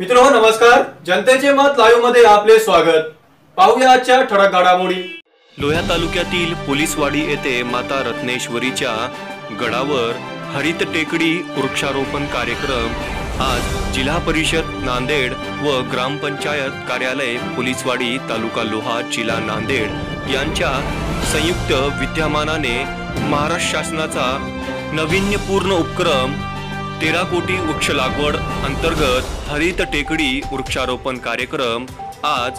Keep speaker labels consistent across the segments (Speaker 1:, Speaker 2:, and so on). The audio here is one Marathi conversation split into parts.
Speaker 1: मित्र नमस्कार. जनतेचे मत लाईव्हमध्ये आपले स्वागत. पाहूया आजच्या ठळक घडामोडी.
Speaker 2: लोह्या तालुक्यातील पोलीसवाडी येथे माता रत्नेश्वरीच्या गडावर हरित टेकडी वृक्षारोपण कार्यक्रम. आज जिल्हा परिषद नांदेड व ग्रामपंचायत कार्यालय पोलीसवाडी तालुका लोहा जिल्हा नांदेड यांच्या संयुक्त विद्यमानाने महाराष्ट्र शासनाचा नाविन्यपूर्ण उपक्रम तेरा कोटी वृक्ष लागवड अंतर्गत हरित टेकडी वृक्षारोपण कार्यक्रम आज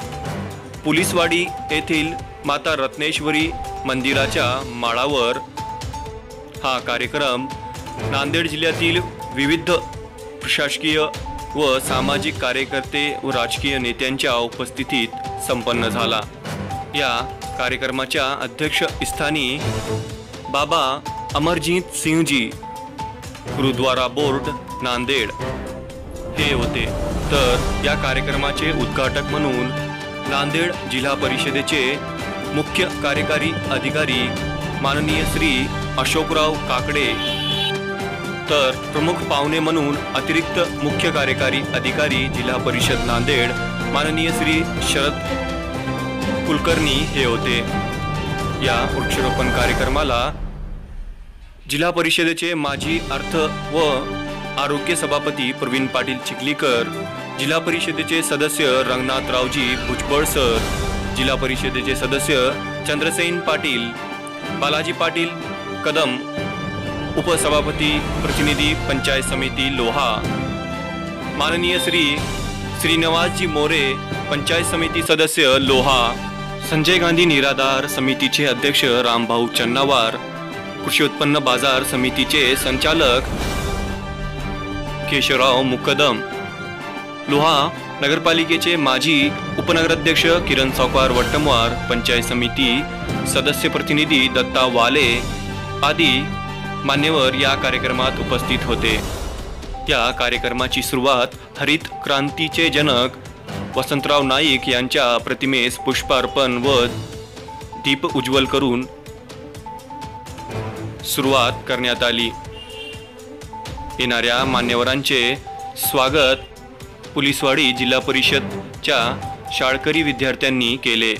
Speaker 2: पुलिसवाडी येथील माता रत्नेश्वरी मंदिराच्या माळावर. हा कार्यक्रम नांदेड जिल्ह्यातील विविध प्रशासकीय व सामाजिक कार्यकर्ते व राजकीय नेत्यांच्या उपस्थितीत संपन्न झाला. या कार्यक्रमाच्या अध्यक्षस्थानी बाबा अमरजीत सिंहजी गुरुद्वारा बोर्ड नांदेड. हे होते. तर या कार्यक्रमाचे उद्घाटक म्हणून नांदेड जिल्हा परिषदेचे मुख्य कार्यकारी अधिकारी माननीय श्री अशोकराव काकडे. तर प्रमुख पाहुणे म्हणून अतिरिक्त मुख्य कार्यकारी अधिकारी जिल्हा परिषद नांदेड माननीय श्री शरद कुलकर्णी हे होते. या वृक्षारोपण कार्यक्रमाला जिल्हा परिषदेचे माजी अर्थ व आरोग्य सभापती प्रवीण पाटील चिखलीकर जिल्हा परिषदेचे सदस्य रंगनाथरावजी भुजबळ सर जिल्हा परिषदेचे सदस्य चंद्रसेन पाटील बालाजी पाटील कदम उपसभापती प्रतिनिधी पंचायत समिती लोहा माननीय श्री श्रीनिवासजी मोरे पंचायत समिती सदस्य लोहा संजय गांधी निराधार समितीचे अध्यक्ष रामभाऊ चन्नावार कृषी उत्पन्न बाजार समितीचे संचालक केशवराव मुकदम लोहा नगरपालिकेचे माजी उपनगराध्यक्ष किरण सावकार वट्टमवार पंचायत समिती सदस्य प्रतिनिधी दत्ता वाले आदी मान्यवर या कार्यक्रमात उपस्थित होते. त्या कार्यक्रमाची सुरुवात हरित क्रांतीचे जनक वसंतराव नाईक यांच्या प्रतिमेस पुष्पार्पण व दीप उज्ज्वल करून सुरुवात करण्यात आली. येणाऱ्या मान्यवरांचे स्वागत पुलिसवाडी जिल्हा परिषदच्या शाळकरी विद्यार्थ्यांनी केले.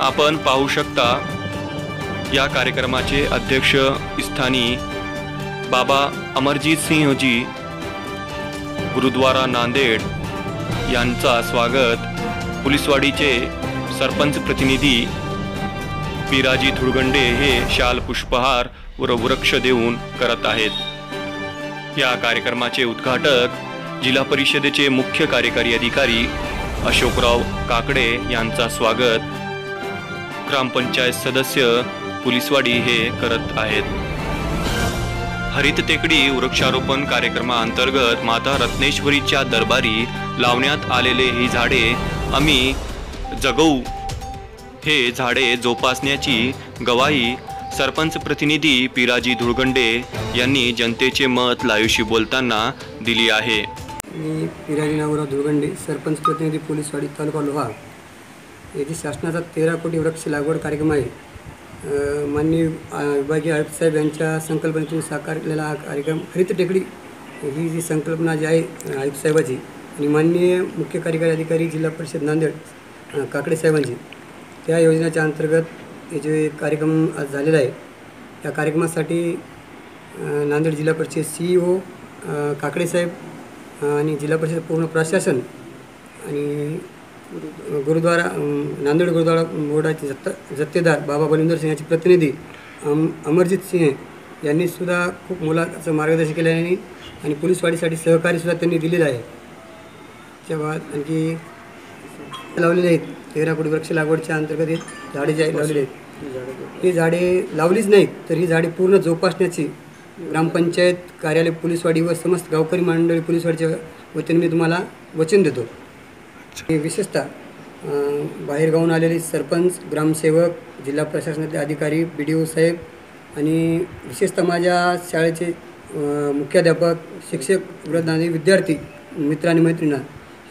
Speaker 2: आपण पाहू शकता या कार्यक्रमाचे अध्यक्ष स्थानी बाबा अमरजीत सिंहजी गुरुद्वारा नांदेड यांचा स्वागत पुलिसवाडीचे सरपंच प्रतिनिधी पिराजी धुळगंडे हे शाल पुष्पहार व वृक्ष देऊन करत आहेत. या कार्यक्रमाचे उद्घाटक जिल्हा परिषदेचे मुख्य कार्यकारी अधिकारी अशोकराव काकडे यांचा स्वागत. ग्रामपंचायत सदस्य पुलिसवाडी हे करत आहेत. हरित टेकडी वृक्षारोपण कार्यक्रमाअंतर्गत माता रत्नेश्वरीच्या दरबारी लावण्यात आलेले ही झाडे आम्ही जगवू. हे झाडे जोपासण्याची गवाही सरपंच प्रतिनिधी पिराजी धुळगंडे यांनी जनतेचे मत लायूशी बोलताना दिली आहे.
Speaker 3: मी पिराजी नागोराव धुळगंडे सरपंच प्रतिनिधी पोलीसवाडी तालुका लोहा. येथे शासनाचा तेरा कोटी वृक्ष लागवड कार्यक्रम आहे. माननीय विभागीय आयुक्त साहेब यांच्या संकल्पनेतून साकार केलेला हा कार्यक्रम हरित टेकडी ही जी संकल्पना जी आहे अ, आयुक्त साहेबाची आणि माननीय मुख्य कार्यकारी अधिकारी जिल्हा परिषद नांदेड काकडे साहेबांची त्या योजनेच्या अंतर्गत हे जे कार्यक्रम आज झालेला आहे त्या कार्यक्रमासाठी नांदेड जिल्हा परिषद सी ओ काकडे साहेब आणि जिल्हा परिषद पूर्ण प्रशासन आणि गुरुद्वारा नांदेड गुरुद्वारा बोर्डाचे जत्ता जत्तेदार बाबा बलिंदर सिंह यांचे प्रतिनिधी अम, अमरजित सिंह यांनी सुद्धा खूप मुलाचं मार्गदर्शन केलं आहे आणि पोलीसवाडीसाठी सहकार्यसुद्धा त्यांनी दिलेलं आहे. त्या बाद आणखी लावलेले आहेत तेरा कोटी वृक्ष लागवडच्या अंतर्गत हे झाडे जे आहेत लावलेले आहेत. ही झाडे लावलीच नाहीत तर ही झाडे पूर्ण जोपासण्याची ग्रामपंचायत कार्यालय पोलीसवाडी व समस्त गावकरी मंडळी पोलीसवाडीच्या वतीने मी तुम्हाला वचन देतो. आणि विशेषतः बाहेरगावून आलेले सरपंच ग्रामसेवक जिल्हा प्रशासनातले अधिकारी बी डी ओ साहेब आणि विशेषतः माझ्या शाळेचे मुख्याध्यापक शिक्षक वृद्ध आणि विद्यार्थी मित्र आणि मैत्रिणींना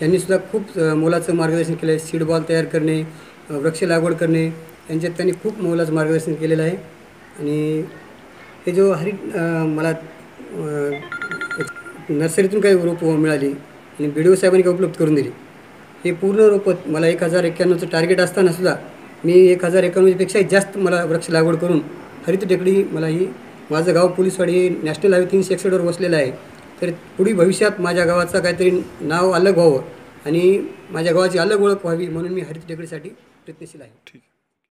Speaker 3: यांनीसुद्धा खूप मोलाचं मार्गदर्शन केलं आहे सीड बॉल तयार करणे वृक्ष लागवड करणे यांच्यात त्यांनी खूप मोलाचं मार्गदर्शन केलेलं आहे. आणि हे जो हरी मला नर्सरीतून काही रोप मिळाली आणि बी डी ओ साहेबांनी काही उपलब्ध करून दिली. हे पूर्ण रोपं मला एक हजार एक्क्याण्णवचं टार्गेट असताना सुद्धा मी एक हजार एकाण्णवपेक्षाही जास्त मला वृक्ष लागवड करून हरित टेकडी मला ही माझं गाव पोलीसवाडी नॅशनल हायवे तीनशे एकसष्टवर वसलेलं आहे. तर पुढील भविष्यात माझ्या गावाचं काहीतरी नाव अलग व्हावं आणि माझ्या गावाची अलग ओळख व्हावी म्हणून मी हरित टेकडीसाठी प्रयत्नशील आहे.
Speaker 2: ठीक.